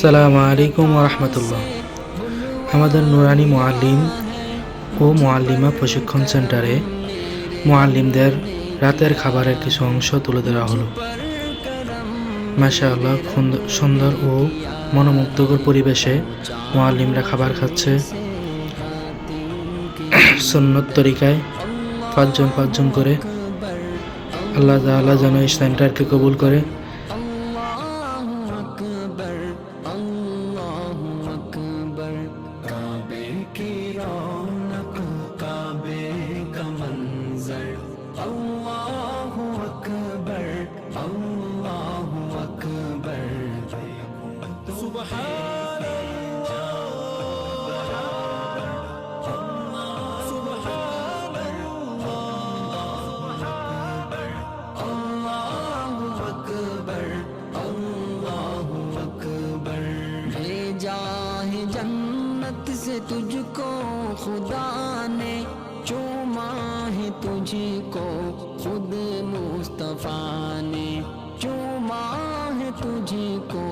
সালামু আলাইকুম রহমতুল্লাহ আমাদের নুরানি মোয়াল্লিম ও মোয়াল্লিমা প্রশিক্ষণ সেন্টারে মোয়াল্লিমদের রাতের খাবারের কিছু অংশ তুলে ধরা হলো। মাশাআল্লাহ সুন্দর ও মনোমুগ্ধকর পরিবেশে মোয়াল্লিমরা খাবার খাচ্ছে। সুন্নত তরিকায় পাঁচজন পাঁচজন করে আল্লাহ তাআলা যেন এই সেন্টারকে কবুল করে। کی رونق کعبے کا منظر اللہ اکبر اللہ سے تجھ کو خدا نے چوما ہے تجھے کو خود مصطفیٰ نے چوما ہے تجھے کو